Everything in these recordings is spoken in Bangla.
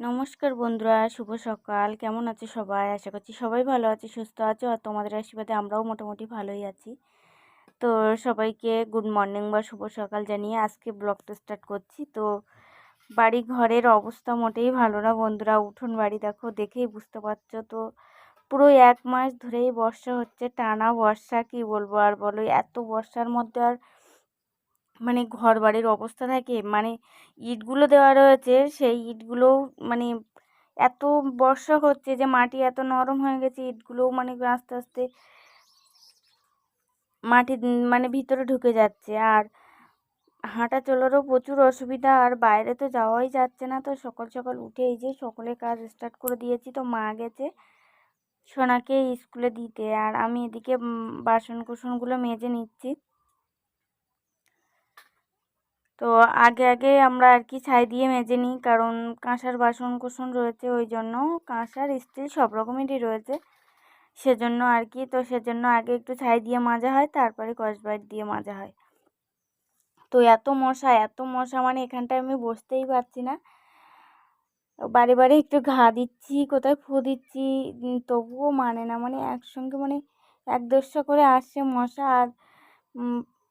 নমস্কার বন্ধুরা, শুভ সকাল। কেমন আছে সবাই? আশা করছি সবাই ভালো আছে, সুস্থ আছো, আর তোমাদের আশীর্বাদে আমরাও মোটামুটি ভালোই আছি। তো সবাইকে গুড মর্নিং বা শুভ সকাল জানিয়ে আজকে ব্লগটা স্টার্ট করছি। তো বাড়ি ঘরের অবস্থা মোটেই ভালো না বন্ধুরা, উঠোন বাড়ি দেখো, দেখেই বুঝতে পারছ তো। পুরো এক মাস ধরেই বর্ষা হচ্ছে, টানা বর্ষা, কি বলব আর বলো, এত বর্ষার মধ্যে আর মানে ঘর বাড়ির অবস্থা থাকে মানে ইটগুলো দেওয়া রয়েছে, সেই ইটগুলোও মানে এত বর্ষা হচ্ছে যে মাটি এত নরম হয়ে গেছে, ইটগুলোও মানে আস্তে আস্তে মাটি মানে ভিতরে ঢুকে যাচ্ছে। আর হাঁটা চলারও প্রচুর অসুবিধা, আর বাইরে তো যাওয়াই যাচ্ছে না। তো সকাল সকাল উঠে এই যে সকলে কাজ স্টার্ট করে দিয়েছি, তো মা গেছে সোনাকে স্কুলে দিতে। আর আমি এদিকে বাসন কুসনগুলো মেজে নিচ্ছি। তো আগে আগে আমরা আর কি ছাই দিয়ে মেজে নিই, কারণ কাঁসার বাসন কুসন রয়েছে ওই জন্য। কাঁসার স্টিল সব রকমেরই রয়েছে। সেজন্য আর কি, তো সেজন্য আগে একটু ছাই দিয়ে মাজা হয়, তারপরে কসবাইট দিয়ে মাজা হয়। তো এত মশা এত মশা মানে এখানটায় আমি বসতেই পারছি না। বারে বারে একটু ঘা দিচ্ছি, কোথায় ফু দিচ্ছি তবুও মানে না মানে একসঙ্গে মানে এক দশটা করে আসছে মশা আর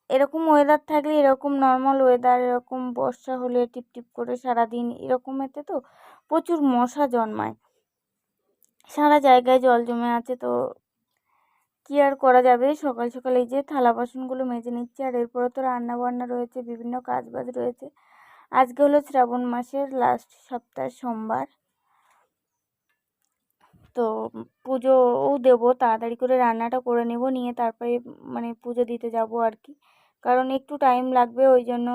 এরকম ওয়েদার থাকলে এরকম নর্মাল ওয়েদার এরকম বর্ষা হলে টিপ টিপ করে সারাদিন এরকমেতে তো প্রচুর মশা জন্মায়। সারা জায়গায় জল জমে আছে তো কী আর করা যাবে? সকাল সকাল এই যে থালা বাসনগুলো মেজে নিচ্ছি আর এরপরে তো রান্না বান্না রয়েছে, বিভিন্ন কাজ বাজ রয়েছে। আজকে হলো শ্রাবণ মাসের লাস্ট সপ্তাহ সোমবার। তো পুজোও দেবো, তাড়াতাড়ি করে রান্নাটা করে নেব, নিয়ে তারপরে মানে পুজো দিতে যাব আর কি কারণ একটু টাইম লাগবে, ওই জন্য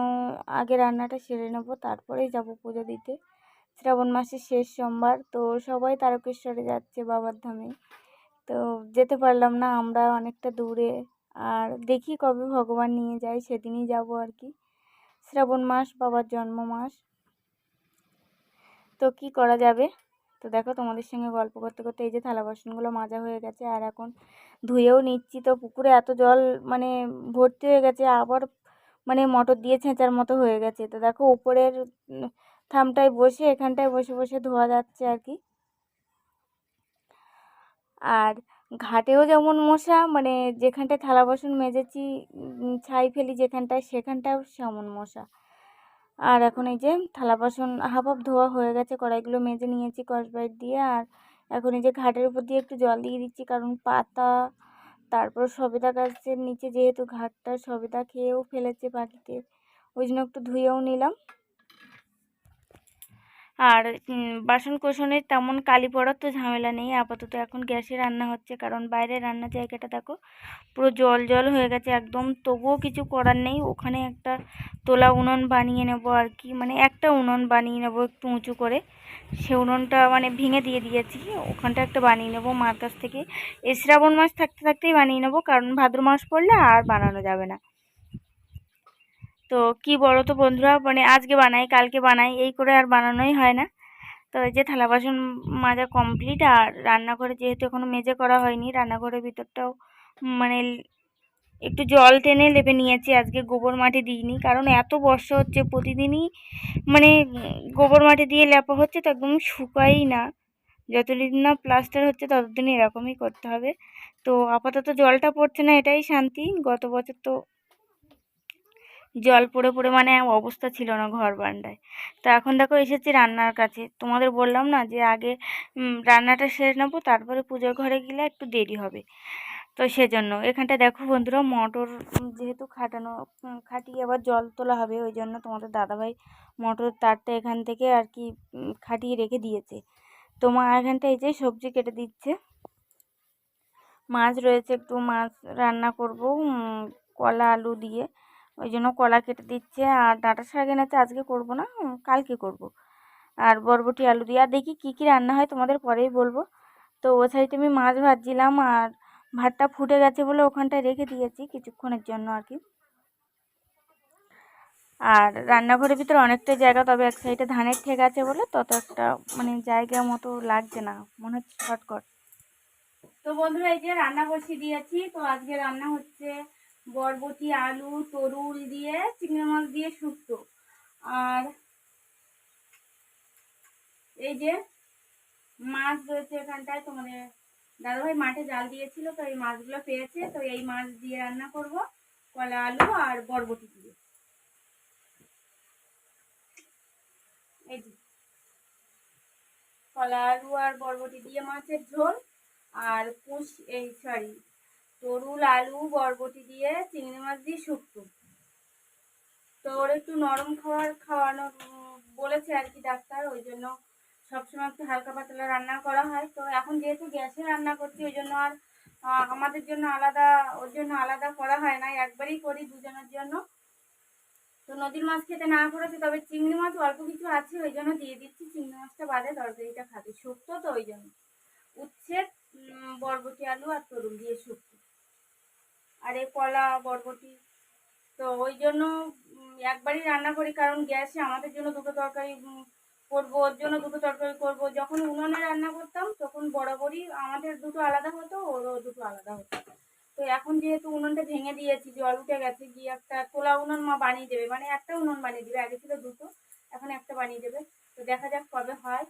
আগে রান্নাটা সেরে নেব, তারপরেই যাব পুজো দিতে। শ্রাবণ মাসের শেষ সোমবার, তো সবাই তারকেশ্বরে যাচ্ছে বাবার ধামে। তো যেতে পারলাম না, আমরা অনেকটা দূরে। আর দেখি কবে ভগবান নিয়ে যায়, সেদিনই যাব আর কি শ্রাবণ মাস, বাবার জন্ম মাস তো কি করা যাবে? তো দেখো তোমাদের সঙ্গে গল্প করতে করতে এই যে থালা বাসনগুলো মাজা হয়ে গেছে, আর এখন ধুয়েও নিচ্ছি। তো পুকুরে এত জল মানে ভর্তি হয়ে গেছে, আবার মানে মোটর দিয়ে ছেঁচার মতো হয়ে গেছে। তো দেখো উপরের থামটায় বসে, এখানটায় বসে বসে ধোয়া যাচ্ছে আর কি। আর ঘাটেও যেমন মশা মানে যেখানটায় থালা বাসন মেজেছি ছাই ফেলি যেখানটায়, সেখানটাও সেমন মশা। আর এখন এই যে থালা বাসন হাফ হাফ ধোয়া হয়ে গেছে, কড়াইগুলো মেজে নিয়েছি কসবাইট দিয়ে। আর এখন এই যে ঘাটের উপর দিয়ে একটু জল দিয়ে দিচ্ছি, কারণ পাতা, তারপর সবেদা গাছের নিচে যেহেতু ঘাটটা সবেদা খেয়েও ফেলেছে পাখিতে ওই জন্য একটু ধুয়েও নিলাম। আর বাসন কোসনের তেমন কালি পড়ার তো ঝামেলা নেই, আপাতত এখন গ্যাসে রান্না হচ্ছে, কারণ বাইরে রান্নার জায়গাটা দেখো পুরো জল জল হয়ে গেছে একদম, তবুও কিছু করার নেই, ওখানে একটা তোলা উনুন বানিয়ে নেব আর কি মানে একটা উনুন বানিয়ে নেব একটু উঁচু করে, সে উনুনটা মানে ভেঙে দিয়ে দিয়েছি, ওখানটা একটা বানিয়ে নেব মার কাছ থেকে, এই শ্রাবণ মাস থাকতে থাকতেই বানিয়ে নেব, কারণ ভাদ্র মাস পড়লে আর বানানো যাবে না। তো কি বলো তো বন্ধুরা মানে আজকে বানাই, কালকে বানাই, এই করে আর বানানোই হয় না। তো এই যে থালা বাসন মাজা কমপ্লিট আর রান্নাঘরে যেহেতু এখনও মেজে করা হয়নি, রান্নাঘরের ভিতরটাও মানে একটু জল টেনে লেপে নিয়েছি। আজকে গোবর মাটি দিইনি, কারণ এত বর্ষা হচ্ছে, প্রতিদিনই মানে গোবর মাটি দিয়ে লেপা হচ্ছে তো একদম শুকাই না। যতদিন না প্লাস্টার হচ্ছে, ততদিন এরকমই করতে হবে। তো আপাতত জলটা পড়ছে না, এটাই শান্তি। গত বছর তো জল পড়ে পড়ে মানে অবস্থা ছিল না ঘর বারান্দায়। তো এখন দেখো এসেছি রান্নার কাছে। তোমাদের বললাম না যে আগে রান্নাটা সেরে নেব, তারপরে পুজোর ঘরে গেলে একটু দেরি হবে। তো সেজন্য এখানটা দেখো বন্ধুরা মটর যেহেতু খাটানো খাটিয়ে আবার জল তোলা হবে, ওই জন্য তোমাদের দাদাভাই মটর তারটা এখান থেকে আর কি খাটিয়ে রেখে দিয়েছে। তো মা এখানটা এই যে সবজি কেটে দিচ্ছে। মাছ রয়েছে, একটু মাছ রান্না করব কলা, আলু দিয়ে। ওই জন্য কলা কেটে দিচ্ছে, আর ডাঁটা শাক এনেছে, আজকে করব না কালকে করব। আর বরবটি আলু দিয়ে, আর দেখি কী কী রান্না হয়, তোমাদের পরেই বলব। তো ও সাইডে আমি মাছ ভাজছিলাম, আর ভাতটা ফুটে গেছে বলে ওখানটায় রেখে দিয়েছি কিছুক্ষণের জন্য আর কি। আর রান্নাঘরের ভিতরে অনেকটা জায়গা, তবে এক সাইডে ধানের ঠেক আছে বলে তত একটা মানে জায়গা মতো লাগছে না, মনে হচ্ছে শর্টকট তো বন্ধুরা, এই যে রান্না বসিয়ে দিয়েছি, তো আজকে রান্না হচ্ছে বরবটি, আলু, তরুল দিয়ে, চিংড়ি মাছ দিয়ে শুক্তো। আর এই যে মাছ রয়েছে এখানটায় তোমাদের দাদাভাই মাঠে জাল দিয়েছিল, তো এই মাছগুলো পেয়েছে, তো এই মাছ দিয়ে রান্না করব, কলা, আলু আর বরবটি দিয়ে। কলা, আলু আর বরবটি দিয়ে মাছের ঝোল, আর পুষ এই সরি তরুল আলু বরবটি দিয়ে চিংড়ি মাছ দিয়ে শুক্তো। তো ওর একটু নরম খাবার খাওয়ানো বলেছে আর কি ডাক্তার ওই জন্য সবসময় একটু হালকা পাতলা রান্না করা হয়। তো এখন যেহেতু গ্যাসে রান্না করছি ওই জন্য আর আমাদের জন্য আলাদা ওর জন্য আলাদা করা হয় না একবারই করি দুজনের জন্য। তো নদীর মাছ খেতে না করেছে তবে চিংড়ি মাছ অল্প কিছু আছে ওই জন্য দিয়ে দিচ্ছি। চিংড়ি মাছটা বাদে তরকারিটা খাবে। শুক্তো তো ওই জন্য। উচ্ছে উম, বরবটি আলু আর তরুল দিয়ে শুক্তো। আর এই কলা, বরবটি। তো ওই জন্য একবারই রান্না করি, কারণ গ্যাসে আমাদের জন্য দুটো তরকারি করব, ওর জন্য দুটো তরকারি করব। যখন উনুনে রান্না করতাম, তখন বরাবরই আমাদের দুটো আলাদা হতো, ওরও দুটো আলাদা হতো। তো এখন যেহেতু উনুনটা ভেঙে দিয়েছি, জল উঠে গেছে, গিয়ে একটা তোলা উনুন মা বানিয়ে দেবে। মানে একটা উনুন বানিয়ে দেবে, আগে ছিল দুটো, এখন একটা বানিয়ে দেবে। তো দেখা যাক কবে হয়।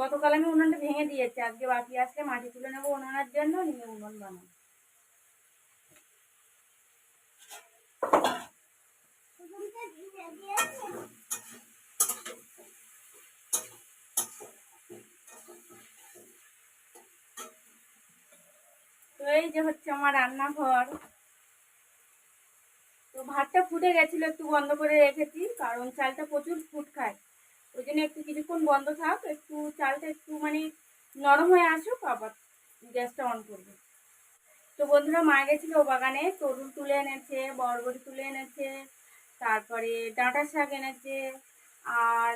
গতকাল আমি উনুনটা ভেঙে দিয়েছি, আজকে বাকি আসলে মাটি তুলে নেব উনুনের জন্য, নিয়ে উনুন বানাবো। তো এই যে হচ্ছে আমার রান্নাঘর। তো ভাতটা ফুটে গেছিল একটু বন্ধ করে রেখেছি, কারণ চালটা প্রচুর ফুট খায়। ওই জন্য একটু কিছুক্ষণ বন্ধ থাক, একটু চালটা একটু মানে নরম হয়ে আসুক, আবার গ্যাসটা অন করব। তো বন্ধুরা মা গেছিল বাগানে তরুল তুলে এনেছে, বরবটি তুলে এনেছে, তারপরে ডাঁটা শাক এনেছে, আর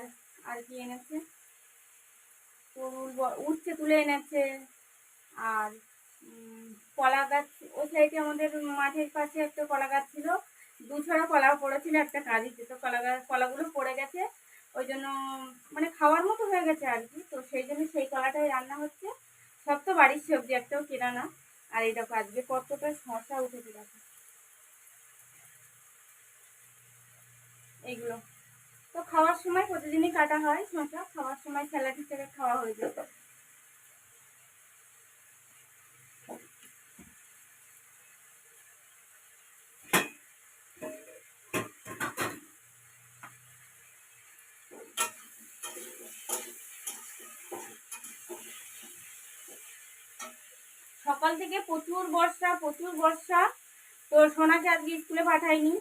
আর কি এনেছে? তরুল উচ্ছে তুলে এনেছে, আর কলা গাছ ওই সাইডে আমাদের মাঠের পাশে একটা কলা গাছ ছিল, দু ছড়া কলা পড়েছিল, একটা কাঁদিতে তো কলা গাছ কলাগুলো পড়ে গেছে, ওই জন্য মানে খাওয়ার মতো হয়ে গেছে আর কি, তো সেই জন্য সেই কলাটাই রান্না হচ্ছে, সব তো বাড়ির সবজি, একটাও কেনা না। আর এই দেখো, আজকে কতটা শশা উঠেছে দেখো। এইগুলো। তো খাওয়ার সময় প্রতিদিনই কাটা হয় শশা, খাওয়ার সময় স্যালাড হিসেবে খাওয়া হয়ে যেত সকাল থেকে প্রচুর বর্ষা প্রচুর বর্ষা। তো সোনাকে আজকে স্কুলে পাঠাইনি।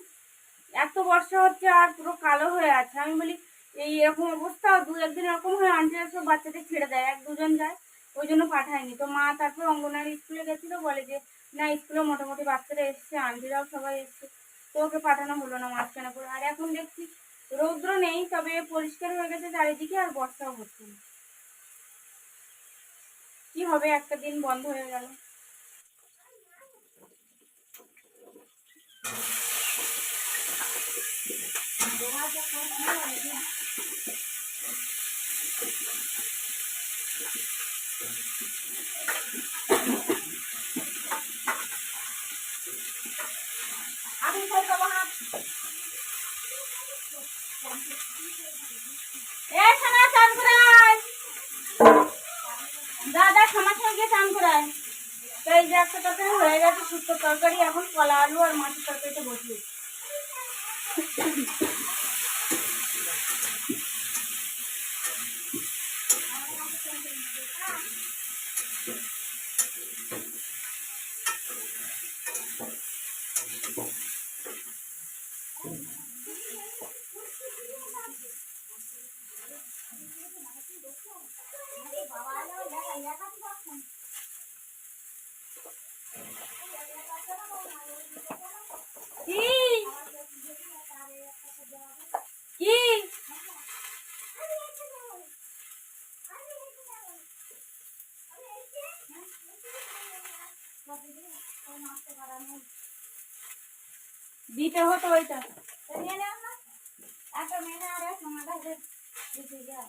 এত বর্ষা হচ্ছে আর পুরো কালো হয়ে আছে। আমি বলি, এই এরকম অবস্থা, দু একদিন এরকম হয় আন্টিরা সব বাচ্চাদের ছেড়ে দেয়, এক দুজন যায়, ওই জন্য পাঠায়নি তো মা তারপর অঙ্গনারী স্কুলে গেছিল, বলে যে, না, স্কুলে মোটামুটি বাচ্চারা এসছে, আন্টিরাও সবাই এসছে। তো ওকে পাঠানো হলো না মাঝখানে করে। আর এখন দেখছি, রৌদ্র নেই, তবে পরিষ্কার হয়ে গেছে চারিদিকে আর বর্ষাও হচ্ছে না। কি হবে? একটা দিন বন্ধ হয়ে গেল। এ সোনা চান করাই দাদা সমাজ সঙ্গে চান করায় তো এই যে একটা তরকারি হয়ে গেছে শুক্তো তরকারি এখন কলা আলু আর মাছের তরকারিতে বসিয়ে কি কি দিতে হতো ওইটা। একটা মেনে আর এক মাথা দিতে যা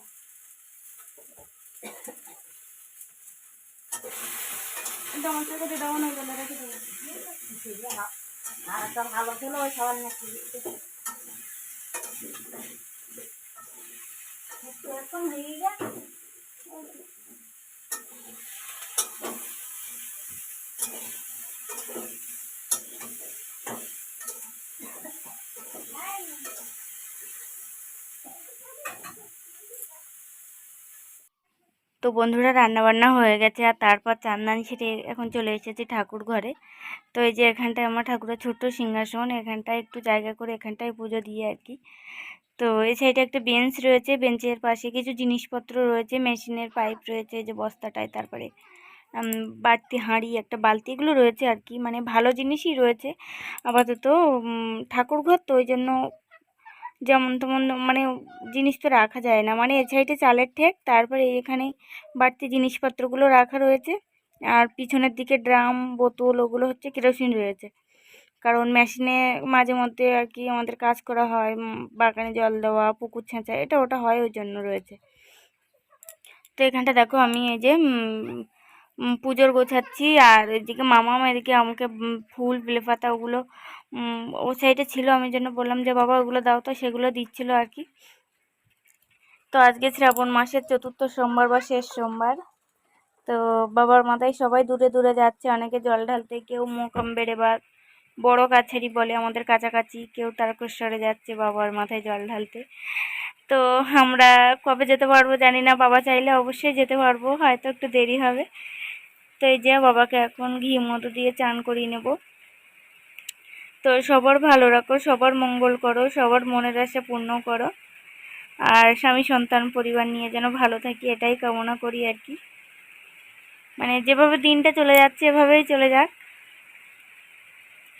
টমাটোকে দিয়ে দেবো না ওগুলো রেখে দেবো আর একটা ভালো ছিল ওই সবার নাকি এরকম হয়ে যায় তো বন্ধুরা রান্নাবান্না হয়ে গেছে আর তারপর চান্দানি ছেড়ে এখন চলে এসেছি ঠাকুর ঘরে। তো এই যে এখানটায় আমার ঠাকুরের ছোট্ট সিংহাসন এখানটায় একটু জায়গা করে এখানটায় পুজো দিয়ে আর কি। তো এই সাইডে একটা বেঞ্চ রয়েছে বেঞ্চের পাশে কিছু জিনিসপত্র রয়েছে মেশিনের পাইপ রয়েছে যে বস্তাটায় তারপরে বাড়তি হাঁড়ি একটা বালতি এগুলো রয়েছে আর কি। মানে ভালো জিনিসই রয়েছে। আপাতত উম, ঠাকুর ঘর তো ওই জন্য যেমন তেমন মানে জিনিস তো রাখা যায় না। মানে এ সাইডে চালের ঠেক, তারপরে এখানে বাড়তি জিনিসপত্রগুলো রাখা রয়েছে। আর পিছনের দিকে ড্রাম, বোতল, ওগুলো হচ্ছে কেরোসিন রয়েছে। কারণ মেশিনে মাঝে মধ্যে আর কি আমাদের কাজ করা হয় বাগানে জল দেওয়া, পুকুর ছেঁচা, এটা ওটা হয় ওই জন্য রয়েছে। তো এখানটা দেখো আমি এই যে পুজোর গোছাচ্ছি। আর এদিকে মামা এদিকে আমাকে ফুল, বেলেপাতা ওগুলো ও সাইডে ছিল, আমি জন্য বললাম যে, বাবা, ওগুলো দাও তো। সেগুলো দিচ্ছিল আর কি। তো আজকে শ্রাবণ মাসের চতুর্থ সোমবার বা শেষ সোমবার। তো বাবার মাথায় সবাই দূরে দূরে যাচ্ছে। অনেকে জল ঢালতে, কেউ মোকাম বেড়ে বা বড় কাছারি বলে আমাদের কাছাকাছি, কেউ তারকেশ্বরে যাচ্ছে বাবার মাথায় জল ঢালতে। তো আমরা কবে যেতে পারব জানি না। বাবা চাইলে অবশ্যই যেতে পারব, হয়তো একটু দেরি হবে। তো এই যে, বাবাকে এখন ঘি মতো দিয়ে চান করিয়ে নেব। তো সবার ভালো রাখো, সবার মঙ্গল করো, সবার মনের আশা পূর্ণ করো। আর স্বামী সন্তান পরিবার নিয়ে যেন ভালো থাকি, এটাই কামনা করি আর কি। মানে যেভাবে দিনটা চলে যাচ্ছে, এভাবেই চলে যাক।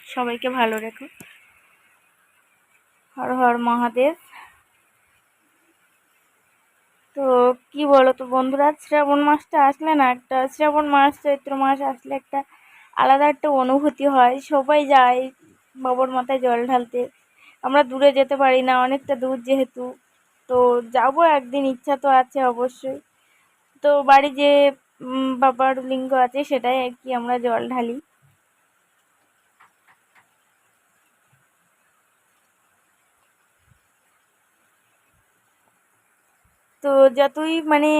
সবাইকে ভালো রেখো। হর হর মহাদেব। তো কি বলো তো বন্ধুরা, শ্রাবণ মাসটা আসলে না একটা, শ্রাবণ মাস, চৈত্র মাস আসলে একটা আলাদা একটা অনুভূতি হয়। সবাই যায় বাবার মাথায় জল ঢালতে। আমরা দূরে যেতে পারি না, অনেকটা দূর যেহেতু। তো যাব একদিন, ইচ্ছা তো আছে অবশ্যই। তো বাড়ি যে বাবার লিঙ্গ আছে, সেটাই আর কি আমরা জল ঢালি। তো যতই মানে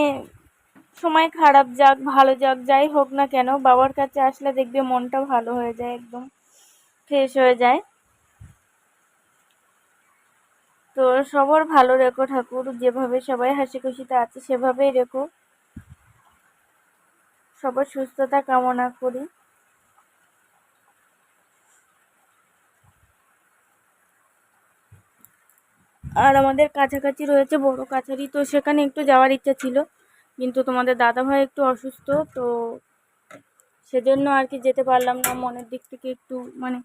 সময় খারাপ যাক, ভালো যাক, যাই হোক না কেন, বাবার কাছে আসলে দেখবে মনটা ভালো হয়ে যায় একদম। ফ্রেশ হয়ে যায়। তো সবার ভালো রেখো ঠাকুর, যেভাবে সবাই হাসি খুশিতে আছে সেভাবেই রেখো। সবার সুস্থতা কামনা করি। আর আমাদের কাছাকাছি রয়েছে বড় কাছারি, তো সেখানে একটু যাওয়ার ইচ্ছা ছিল। কিন্তু তোমাদের দাদাভাই একটু অসুস্থ, তো সেজন্য আর কি যেতে পারলাম না। মনের দিক থেকে একটু মানে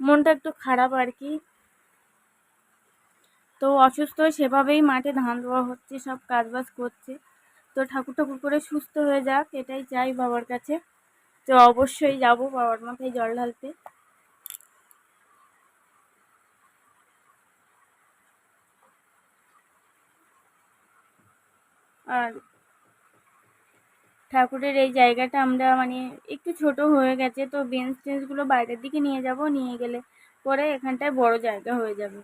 মনটা একটু খারাপ আর কি তো অসুস্থ সেভাবেই মাঠে ধান দেওয়া হচ্ছে, সব কাজবাজ করছে। তো ঠাকুর ঠাকুর করে সুস্থ হয়ে যাক, এটাই চাই বাবার কাছে। তো অবশ্যই যাব বাবার মাথায় জল ঢালতে। আর ঠাকুরের এই জায়গাটা আমরা মানে একটু ছোট হয়ে গেছে, তো বেঞ্চ টেঞ্চগুলো বাইরের দিকে নিয়ে যাব, নিয়ে গেলে পরে এখানটায় বড় জায়গা হয়ে যাবে।